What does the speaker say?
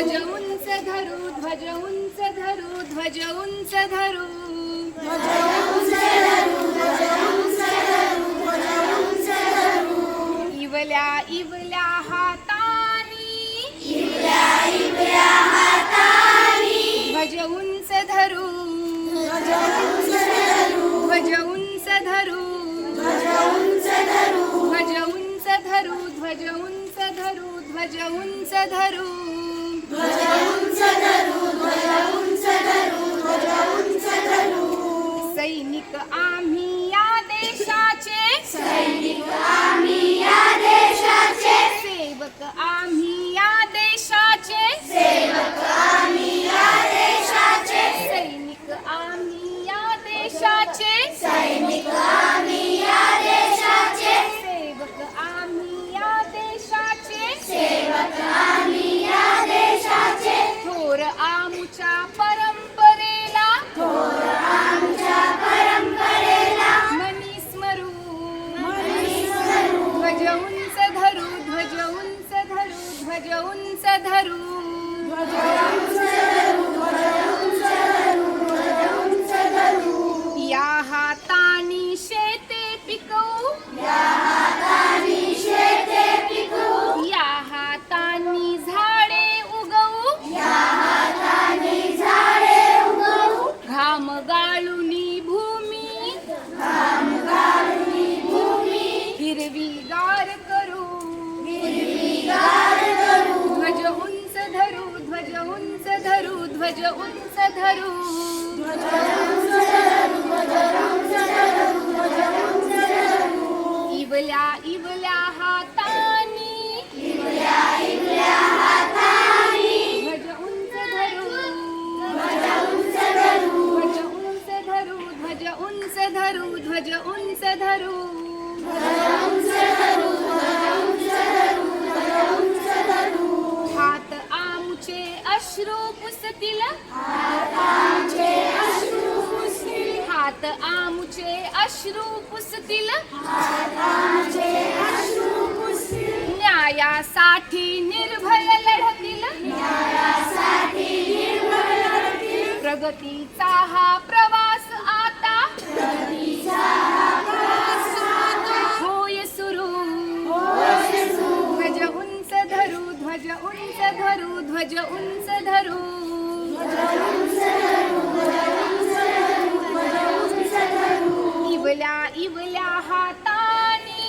ध्वज उंच धरू ध्वज उंच धरू ध्वज उंच धरू. इवल्या इवल्या हातानी. ध्वज उंच धरू. ध्वज उंच धरू. ध्वज उंच धरू ध्वज उंच धरू ध्वज उंच धरू. 도와주세요. ध्वज उंच धरू. या हातानी शेते पिकवू. या हातानी झाडे उगवू. घाम गाळुनी भूमी. हिरवी ध्वज उंच धरू. इवल्या इवल्या हातानी. ध्वज उंच धरू. ध्वज उंच धरू ध्वज उंच धरू ध्वज उंच धरू. पुसतील हात आमचे अश्रू पुसतील. न्यायासाठी निर्भय लढतील. प्रगतीचा हा प्रवास आता. होय सुरू. ध्वज उंच धरू ध्वज उंच धरू ध्वज उंच धरू. इवल्या इवल्या हातानी.